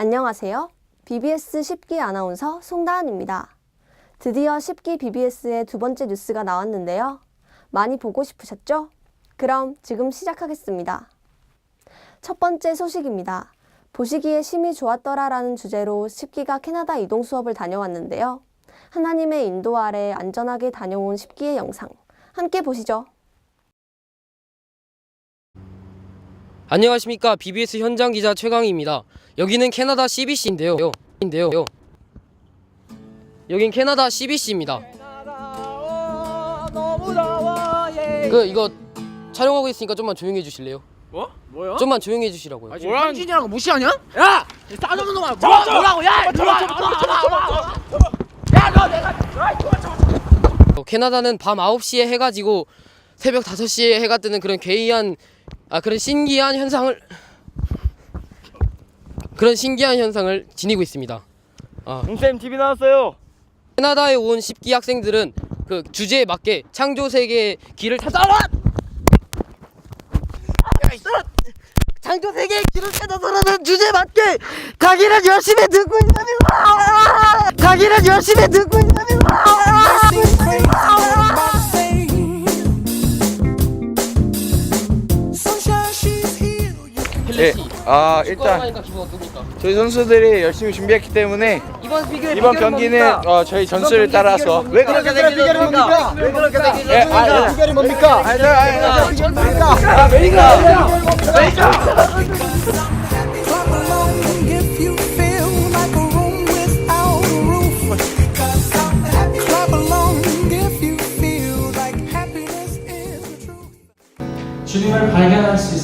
안녕하세요. BBS 10기 아나운서 송다은입니다. 드디어 10기 BBS의 두 번째 뉴스가 나왔는데요. 많이 보고 싶으셨죠? 그럼 지금 시작하겠습니다. 첫 번째 소식입니다. 보시기에 심이 좋았더라라는 주제로 10기가 캐나다 이동 수업을 다녀왔는데요. 하나님의 인도 아래 안전하게 다녀온 10기의 영상. 함께 보시죠. 안녕하십니까 BBS 현장 기자 최강희입니다. 여기는 캐나다 CBC인데요. 인데요. 여긴 캐나다 CBC입니다. 그 이거 촬영하고 있으니까 좀만 조용히 해 주실래요? 뭐? 뭐야? 좀만 조용히 해 주시라고요. 지금 현진이라고 무시하냐? 야! 싸우는 놈아 뭐, 뭐라고 야! 들어와 야너 내가 어, 캐나다는 밤 9시에 해가 지고 새벽 5시에 해가 뜨는 그런 괴이한 아 그런 신기한 현상을 그런 신기한 현상을 지니고 있습니다. 아, 웅쌤 TV 나왔어요 캐나다에 온 10기 학생들은 그 주제에 맞게 창조 세계의 길을 찾아라! 창조 세계의 길을 찾아서라는 주제에 맞게 가기는 열심히 듣고 있습니다 가기는 열심히 듣고 예, 아축 일단 가니까 기분 어떻습니까? 저희 선수들이 열심히 준비했기 때문에 이번 비교 이번 경기는 어, 저희 전술을 따라서 왜 그렇게 비결이 뭡니까? 왜 그렇게 되기 예, 아, 예. 비결이 뭡니까? 아, 저, 아, 아, 저, 뭡니까? Clap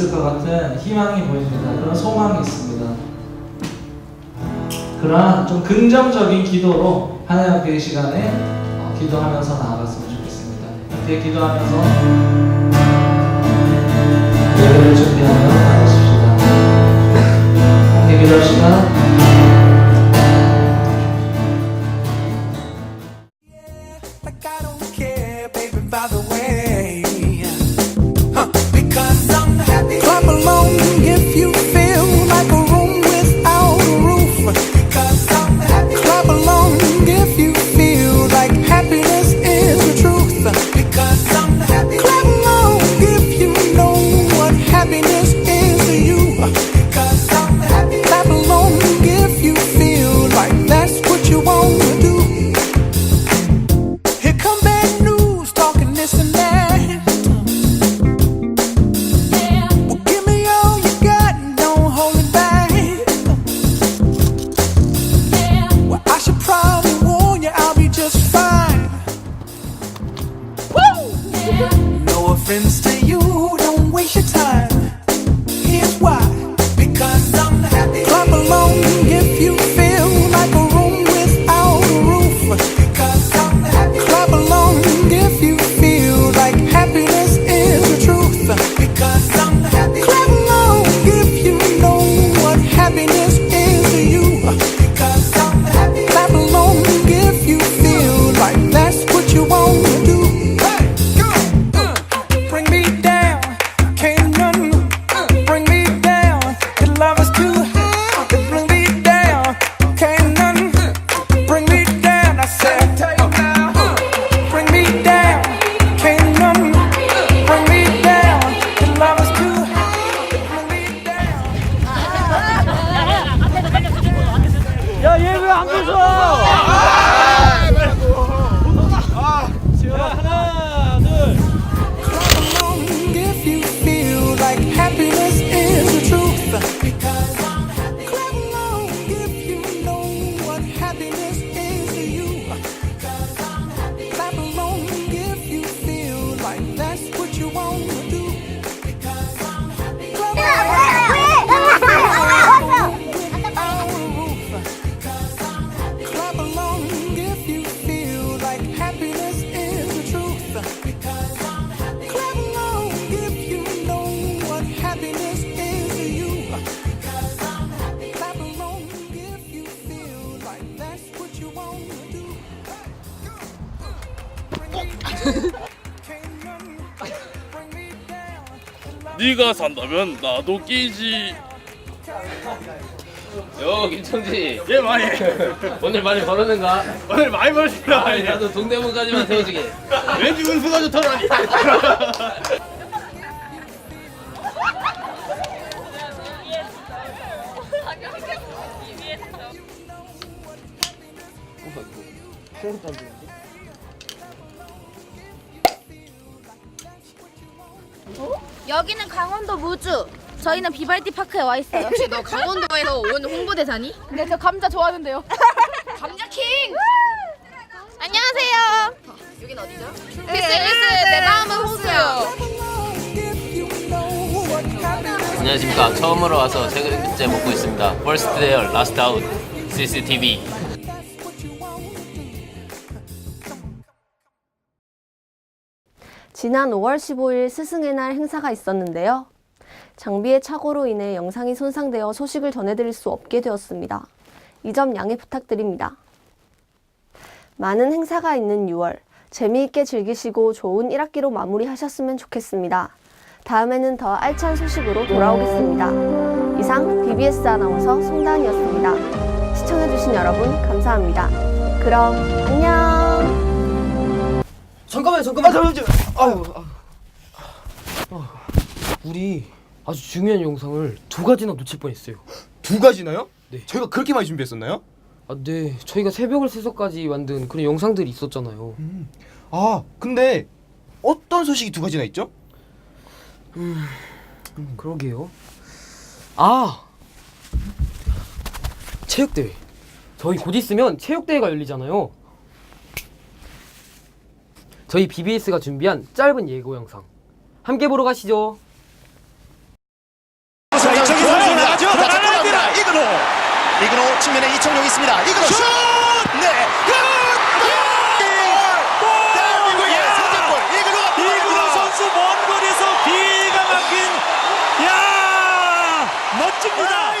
있을 것 같은 희망이 보입니다. 그런 소망이 있습니다. 그러한 좀 긍정적인 기도로 하나님 앞에 이 시간에 어, 기도하면서 나아갔으면 좋겠습니다. 함께 기도하면서 예배를 준비하며 나가십시다. 함께 기도합시다. Instead. That's what you want 네가 산다면 나도 끼지. 요 김청지. 예 많이. 오늘 많이 벌었는가? 오늘 많이 벌었습니다. 아니 나도 동대문까지만 세워주게. 왠지 운수가 좋더라니. 여기는 강원도 무주. 저희는 비발디 파크에 와 있어요. 혹시 너 강원도에서 온 홍보대사니? 네, 저 감자 좋아하는데요. 감자 킹! 안녕하세요. 여긴 어디죠? 미스 미스 내 마음은 호수요. 안녕하십니까. 처음으로 와서 세 번째 먹고 있습니다. First there, last out. CCTV. 지난 5월 15일 스승의 날 행사가 있었는데요. 장비의 착오로 인해 영상이 손상되어 소식을 전해드릴 수 없게 되었습니다. 이 점 양해 부탁드립니다. 많은 행사가 있는 6월, 재미있게 즐기시고 좋은 1학기로 마무리하셨으면 좋겠습니다. 다음에는 더 알찬 소식으로 돌아오겠습니다. 이상 BBS 아나운서 송다은이었습니다. 시청해주신 여러분 감사합니다. 그럼 안녕! 잠깐만요 잠깐만 잠깐만요 아유 우리 아주 중요한 영상을 두 가지나 놓칠 뻔했어요. 두 가지나요? 네. 저희가 그렇게 많이 준비했었나요? 아, 네. 저희가 새벽을 새서까지 만든 그런 영상들이 있었잖아요. 아, 근데 어떤 소식이 두 가지나 있죠? 음, 그러게요. 아! 체육대회. 저희 곧 있으면 체육대회가 열리잖아요. 저희 BBS가 준비한 짧은 예고 영상. 함께 보러 가시죠. 자, 이청용 선수 나가죠. 자, 들어갑니다. 이근호. 이근호 측면에 이청용 있습니다. 이근호 슛! 네. 슛! 대한민국의 선제골. 이근호가 이근호 선수 먼 거리에서 기가 막힌 야! 멋집니다.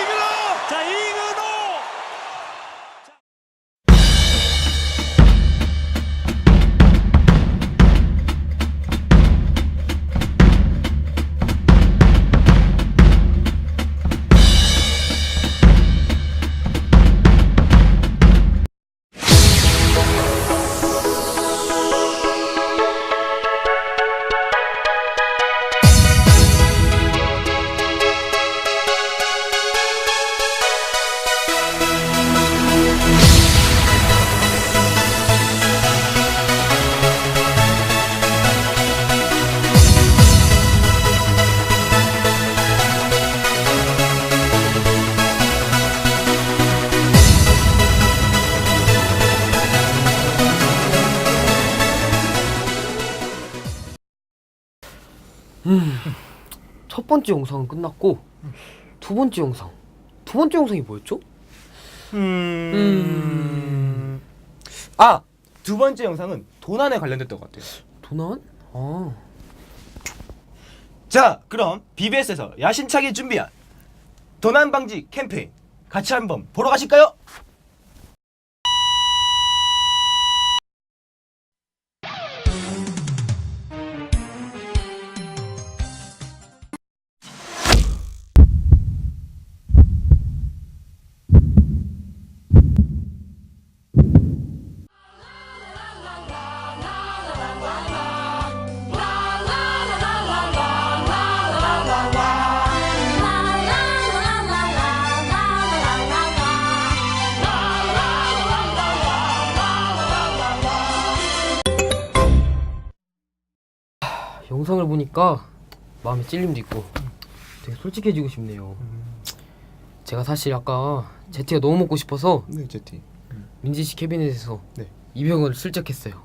첫 번째 영상은 끝났고 두 번째 영상. 두 번째 영상이 뭐였죠? 음. 아, 두 번째 영상은 도난에 관련됐던 것 같아요. 도난? 아. 자, 그럼 BBS에서 야심차게 준비한 도난 방지 캠페인 같이 한번 보러 가실까요? 영상을 보니까 마음에 찔림도 있고 되게 솔직해지고 싶네요. 제가 사실 아까 제티가 너무 먹고 싶어서 네, 제티. 민지 씨 캐비넷에서 네. 200원을 슬쩍 했어요.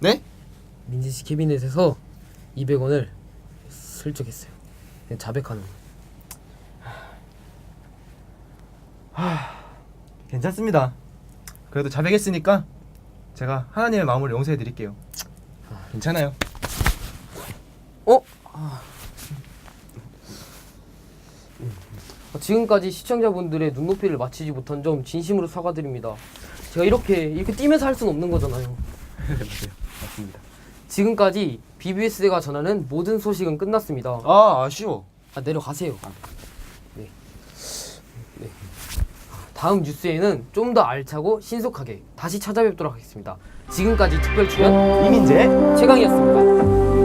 네? 민지 씨 캐비넷에서 200원을 슬쩍 했어요. 그냥 자백하는. 거. 괜찮습니다. 그래도 자백했으니까 제가 하나님의 마음을 용서해 드릴게요. 괜찮아요. 어? 아. 어, 지금까지 시청자분들의 눈높이를 맞추지 못한 점 진심으로 사과드립니다. 제가 이렇게 이렇게 뛰면서 할 수는 없는 거잖아요. 맞습니다. 지금까지 BBS가 전하는 모든 소식은 끝났습니다. 아, 아쉬워. 아, 내려가세요. 네. 다음 뉴스에는 좀 더 알차고 신속하게 다시 찾아뵙도록 하겠습니다. 지금까지 특별 출연 이민재 최강이었습니다.